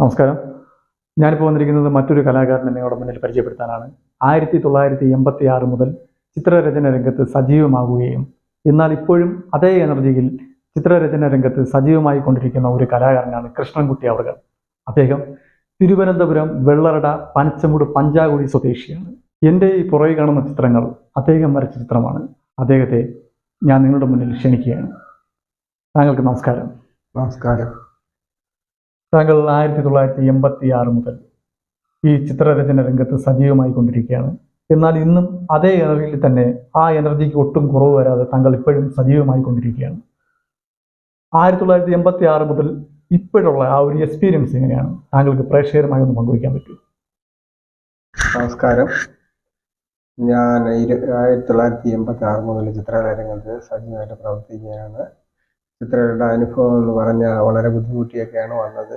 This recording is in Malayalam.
നമസ്കാരം. ഞാനിപ്പോൾ വന്നിരിക്കുന്നത് മറ്റൊരു കലാകാരനെ നിങ്ങളുടെ മുന്നിൽ പരിചയപ്പെടുത്താനാണ്. ആയിരത്തി തൊള്ളായിരത്തി എൺപത്തി ആറ് മുതൽ ചിത്രരചന രംഗത്ത് സജീവമാകുകയും എന്നാൽ ഇപ്പോഴും അതേ എനർജിയിൽ ചിത്രരചന രംഗത്ത് സജീവമായി കൊണ്ടിരിക്കുന്ന ഒരു കലാകാരനാണ് കൃഷ്ണൻകുട്ടി അവർ അദ്ദേഹം തിരുവനന്തപുരം വെള്ളറട പനച്ചമൂട് പഞ്ചാകുടി സ്വദേശിയാണ്. എന്റെ ഈ പുറകെ കാണുന്ന ചിത്രങ്ങൾ അദ്ദേഹം വരച്ച ചിത്രമാണ്. അദ്ദേഹത്തെ ഞാൻ നിങ്ങളുടെ മുന്നിൽ ക്ഷണിക്കുകയാണ്. താങ്കൾക്ക് നമസ്കാരം. നമസ്കാരം. താങ്കൾ ആയിരത്തി തൊള്ളായിരത്തി എൺപത്തി ആറ് മുതൽ ഈ ചിത്രരചന രംഗത്ത് സജീവമായി കൊണ്ടിരിക്കുകയാണ് എന്നാൽ ഇന്നും അതേ എനർജിയിൽ തന്നെ ആ എനർജിക്ക് ഒട്ടും കുറവ് വരാതെ താങ്കൾ ഇപ്പോഴും സജീവമായി കൊണ്ടിരിക്കുകയാണ് ആയിരത്തി തൊള്ളായിരത്തി എൺപത്തി ആറ് മുതൽ ഇപ്പോഴുള്ള ആ ഒരു എക്സ്പീരിയൻസ് എങ്ങനെയാണ്? താങ്കൾക്ക് പ്രേക്ഷകരുമായി ഒന്ന് പങ്കുവയ്ക്കാൻ പറ്റും നമസ്കാരം. ഞാൻ ആയിരത്തി തൊള്ളായിരത്തി എൺപത്തി ആറ് മുതൽ ചിത്രകലാരംഗത്ത് സജീവമായിട്ട് പ്രവർത്തിക്കുകയാണ് ചിത്രകലയുടെ അനുഭവം എന്ന് പറഞ്ഞാൽ വളരെ ബുദ്ധിമുട്ടിയൊക്കെയാണ് വന്നത്.